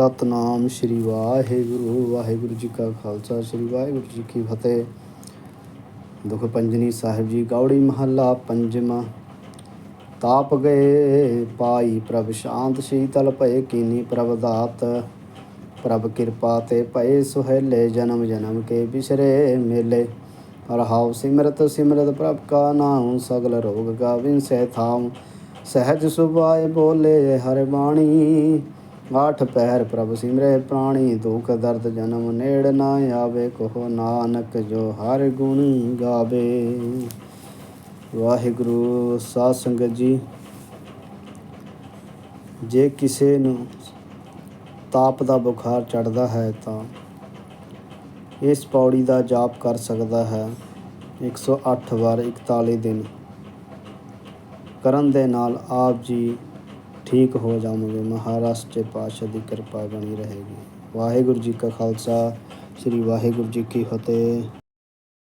ਸਤਨਾਮ ਸ਼੍ਰੀ ਵਾਹਿਗੁਰੂ ਵਾਹਿਗੁਰੂ ਜੀ ਕਾ ਖਾਲਸਾ, ਸ਼੍ਰੀ ਵਾਹਿਗੁਰੂ ਜੀ ਕੀ ਫਤਿਹ। ਦੁਖ ਪੰਜਨੀ ਸਾਹਿਬ ਜੀ, ਗੌੜੀ ਮਹੱਲਾ ਪੰਜਵਾਂ। ਤਾਪ ਗਏ ਪਾਈ ਪ੍ਰਭ ਸ਼ਾਂਤ, ਸ਼ੀਤਲ ਭਏ ਕੀਨੀ ਪ੍ਰਭ ਦਾਤ। ਪ੍ਰਭ ਕਿਰਪਾ ਤੇ ਭਏ ਸੁਹੇਲੇ, ਜਨਮ ਜਨਮ ਕੇ ਬਿਸਰੇ ਮੇਲੇ। ਰਹਾਉ ਸਿਮਰਤ ਸਿਮਰਤ ਪ੍ਰਭ ਕਾ ਨਾਮ ਸਗਲ ਰੋਗ ਕਾ ਵਿਨਸੈ ਥਾਮ ਸਹਿਜ ਸੁਭਾਏ ਬੋਲੇ ਹਰ ਬਾਣੀ ਆਠ ਪਹਿਰ ਪ੍ਰਭ ਸਿਮਰੇ, ਪ੍ਰਾਣੀ ਦੁਖ ਦਰਦ ਜਨਮ ਨੇੜ ਨਾ ਆਵੇ, ਕਹੋ ਨਾਨਕ ਜੋ ਹਰ ਗੁਣ ਗਾਵੇ। ਵਾਹਿਗੁਰੂ ਸਾਧ ਸੰਗਤ ਜੀ, ਜੇ ਕਿਸੇ ਨੂੰ ਤਾਪ ਦਾ ਬੁਖਾਰ ਚੜਦਾ ਹੈ ਤਾਂ ਇਸ ਪੌੜੀ ਦਾ ਜਾਪ ਕਰ ਸਕਦਾ ਹੈ। 108 ਵਾਰ 41 ਦਿਨ ਕਰਨ ਦੇ ਨਾਲ ਆਪ ਜੀ ਠੀਕ ਹੋ ਜਾਵਾਂਗੇ, ਮਹਾਰਾਜ ਸੱਚੇ ਪਾਤਸ਼ਾਹ ਦੀ ਕਿਰਪਾ ਬਣੀ ਰਹੇਗੀ। ਵਾਹਿਗੁਰੂ ਜੀ ਕਾ ਖਾਲਸਾ, ਸ੍ਰੀ ਵਾਹਿਗੁਰੂ ਜੀ ਕੀ ਫਤਿਹ।